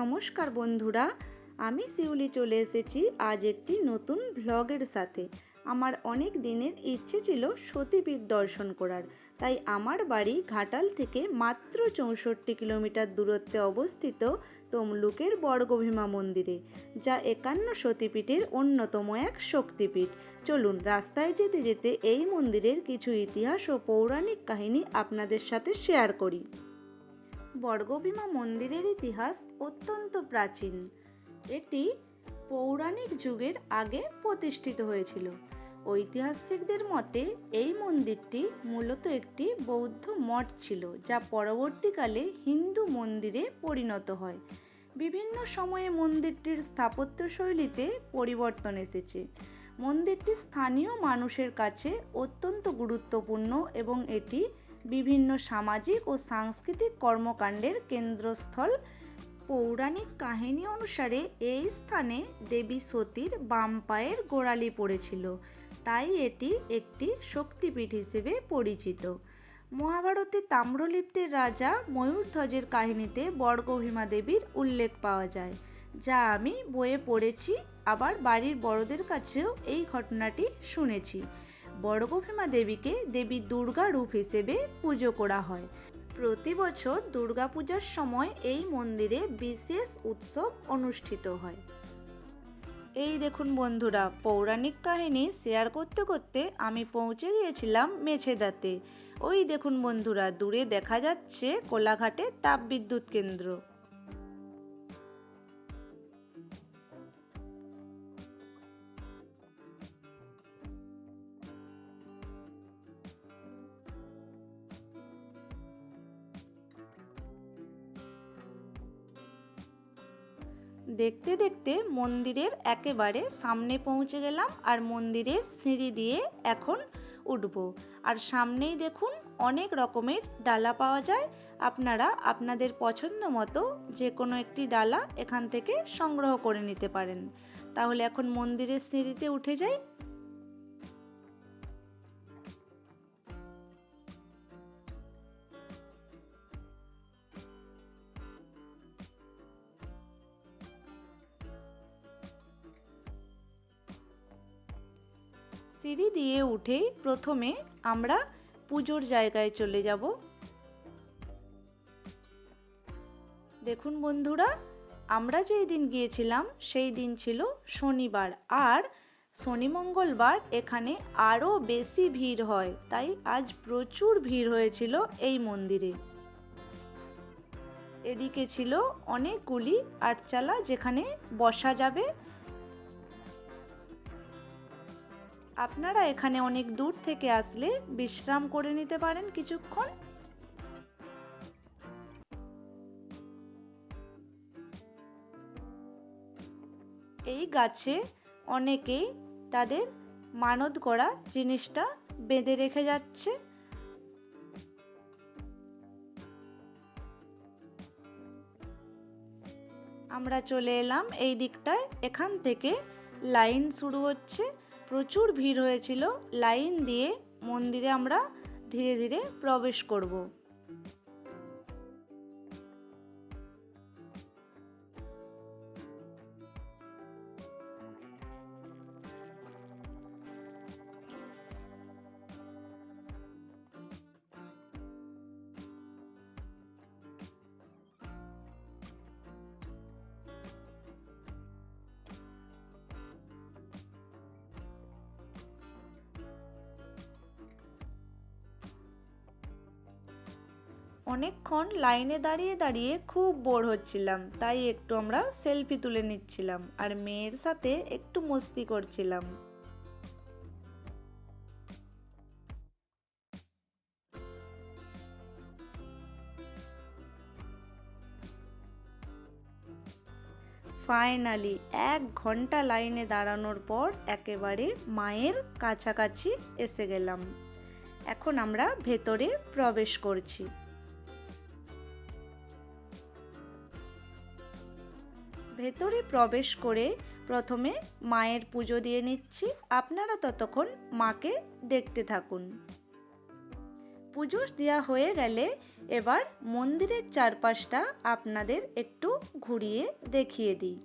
নমস্কার বন্ধুরা, আমি শিউলি চলে এসেছি আজ একটি নতুন ভ্লগের সাথে। আমার অনেক দিনের ইচ্ছে ছিল সতীপীঠ দর্শন করার, তাই আমার বাড়ি ঘাটাল থেকে মাত্র চৌষট্টি কিলোমিটার দূরত্বে অবস্থিত তমলুকের বর্গভীমা মন্দিরে, যা একান্ন সতীপীঠের অন্যতম এক শক্তিপীঠ। চলুন, রাস্তায় যেতে যেতে এই মন্দিরের কিছু ইতিহাস ও পৌরাণিক কাহিনী আপনাদের সাথে শেয়ার করি। বর্গভীমা মন্দিরের ইতিহাস অত্যন্ত প্রাচীন। এটি পৌরাণিক যুগের আগে প্রতিষ্ঠিত হয়েছিল। ঐতিহাসিকদের মতে, এই মন্দিরটি মূলত একটি বৌদ্ধ মঠ ছিল, যা পরবর্তীকালে হিন্দু মন্দিরে পরিণত হয়। বিভিন্ন সময়ে মন্দিরটির স্থাপত্য শৈলীতে পরিবর্তন এসেছে। মন্দিরটি স্থানীয় মানুষের কাছে অত্যন্ত গুরুত্বপূর্ণ এবং এটি বিভিন্ন সামাজিক ও সাংস্কৃতিক কর্মকাণ্ডের কেন্দ্রস্থল। পৌরাণিক কাহিনী অনুসারে এই স্থানে দেবী সতীর বাম পায়ের গোড়ালি পড়েছিল। তাই এটি একটি শক্তিপীঠ হিসেবে পরিচিত। মহাভারতে তাম্রলিপ্তের রাজা ময়ূরধ্বজের কাহিনীতে বর্গভীমা দেবীর উল্লেখ পাওয়া যায়, যা আমি বইয়ে পড়েছি, আবার বাড়ির বড়দের কাছেও এই ঘটনাটি শুনেছি। বর্গভীমা দেবীকে দেবী দুর্গা রূপ হিসেবে পুজো করা হয়। প্রতি বছর দুর্গাপূজার সময় এই মন্দিরে বিশেষ উৎসব অনুষ্ঠিত হয়। এই দেখুন বন্ধুরা, পৌরাণিক কাহিনী শেয়ার করতে করতে আমি পৌঁছে গিয়েছিলাম মেছেদাতে। ওই দেখুন বন্ধুরা, দূরে দেখা যাচ্ছে কোলাঘাটে তাপবিদ্যুৎ কেন্দ্র। দেখতে দেখতে মন্দিরের একেবারে সামনে পৌঁছে গেলাম আর মন্দিরের সিঁড়ি দিয়ে এখন উঠব। আর সামনেই দেখুন অনেক রকমের ডালা পাওয়া যায়। আপনারা আপনাদের পছন্দ মতো যে কোনো একটি ডালা এখান থেকে সংগ্রহ করে নিতে পারেন। তাহলে এখন মন্দিরের সিঁড়িতে উঠে যাই। সিঁড়ি দিয়ে উঠেই প্রথমে আমরা পুজোর জায়গায় চলে যাব। দেখুন বন্ধুরা, আমরা যেই দিন গিয়েছিলাম, সেই দিন ছিল শনিবার। আর শনি মঙ্গলবার এখানে আরও বেশি ভিড় হয়, তাই আজ প্রচুর ভিড় হয়েছিল এই মন্দিরে। এদিকে ছিল অনেকগুলি আটচালা যেখানে বসা যাবে। আপনারা এখানে অনেক দূর থেকে আসলে বিশ্রাম করে নিতে পারেন কিছুক্ষণ। এই গাছে অনেকেই তাদের মানত করা জিনিসটা বেঁধে রেখে যাচ্ছে। আমরা চলে এলাম এই দিকটায়। এখান থেকে লাইন শুরু হচ্ছে। প্রচুর ভিড় হয়েছিল লাইন দিয়ে মন্দিরে আমরা ধীরে ধীরে প্রবেশ করব। অনেকক্ষণ লাইনে দাঁড়িয়ে দাঁড়িয়ে খুব বোর হচ্ছিলাম, তাই একটু আমরা সেলফি তুলে নিচ্ছিলাম আর মেয়ের সাথে একটু মস্তি করছিলাম। ফাইনালি এক ঘণ্টা লাইনে দাঁড়ানোর পর একেবারে মায়ের কাছাকাছি এসে গেলাম। এখন আমরা ভেতরে প্রবেশ করছি। ভেতরে প্রবেশ করে প্রথমে মায়ের পুজো দিয়ে নিচ্ছি। আপনারা ততক্ষণ মাকে দেখতে থাকুন। পুজো দেওয়া হয়ে গেলে এবার মন্দিরের চারপাশটা আপনাদের একটু ঘুরিয়ে দেখিয়ে দিই।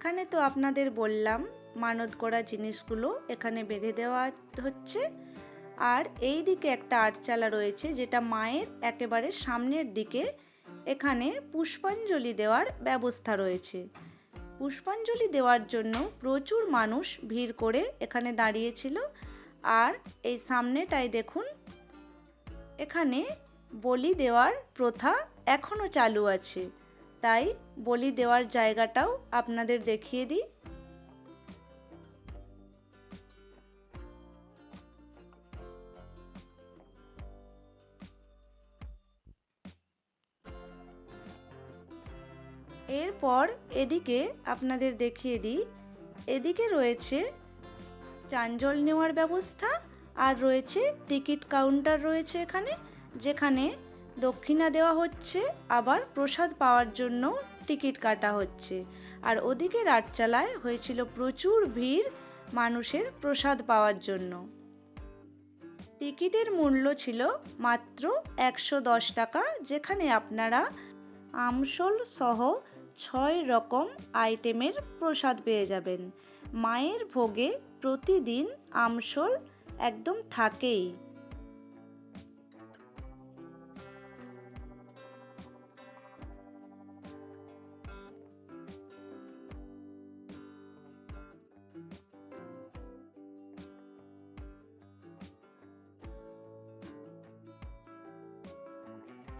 এখানে তো আপনাদের বললাম, মানত করা জিনিসগুলো এখানে বেঁধে দেওয়া হচ্ছে। আর এই দিকে একটা আটচালা রয়েছে, যেটা মায়ের একেবারে সামনের দিকে। এখানে পুষ্পাঞ্জলি দেওয়ার ব্যবস্থা রয়েছে। পুষ্পাঞ্জলি দেওয়ার জন্য প্রচুর মানুষ ভিড় করে এখানে দাঁড়িয়েছিল। আর এই সামনেটায় দেখুন, এখানে বলি দেওয়ার প্রথা এখনও চালু আছে। তাই বলি দেওয়ার জায়গাটাও আপনাদের দেখিয়ে দিই। এরপর এদিকে আপনাদের দেখিয়ে দিই। এদিকে রয়েছে চাঞ্জল নেওয়ার ব্যবস্থা আর রয়েছে টিকিট কাউন্টার রয়েছে এখানে, যেখানে দক্ষিণা দেওয়া হচ্ছে, আবার প্রসাদ পাওয়ার জন্য টিকিট কাটা হচ্ছে। আর ওদিকে রাতচালায় হয়েছিল প্রচুর ভিড় মানুষের প্রসাদ পাওয়ার জন্য। টিকিটের মূল্য ছিল মাত্র একশো দশ টাকা, যেখানে আপনারা আমসল সহ ছয় রকম আইটেমের প্রসাদ পেয়ে যাবেন। মায়ের ভোগে প্রতিদিন আমসল একদম থাকেই।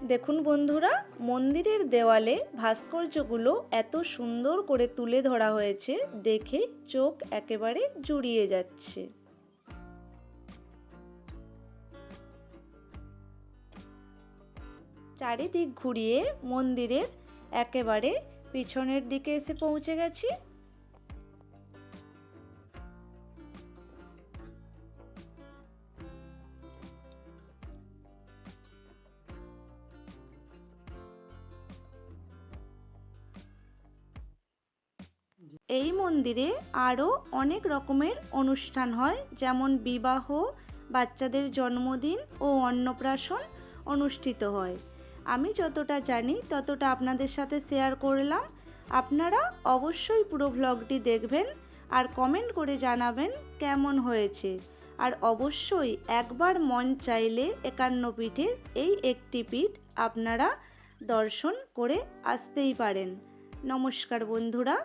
দেখুন বন্ধুরা, মন্দিরের দেওয়ালে ভাস্কর্যগুলো এত সুন্দর করে তুলে ধরা হয়েছে, দেখে চোখ একেবারে জুড়িয়ে যাচ্ছে। চারিদিক ঘুরিয়ে মন্দিরের একেবারে পিছনের দিকে এসে পৌঁছে গেছি। এই মন্দিরে আরও অনেক রকমের অনুষ্ঠান হয়, যেমন বিবাহ, বাচ্চাদের জন্মদিন ও অন্নপ্রাশন অনুষ্ঠিত হয়। আমি যতটা জানি ততটা আপনাদের সাথে শেয়ার করলাম। আপনারা অবশ্যই পুরো ভ্লগটি দেখবেন আর কমেন্ট করে জানাবেন কেমন হয়েছে। আর অবশ্যই একবার মন চাইলে একান্ন পীঠের এই একটি পীঠ আপনারা দর্শন করে আসতেই পারেন। নমস্কার বন্ধুরা।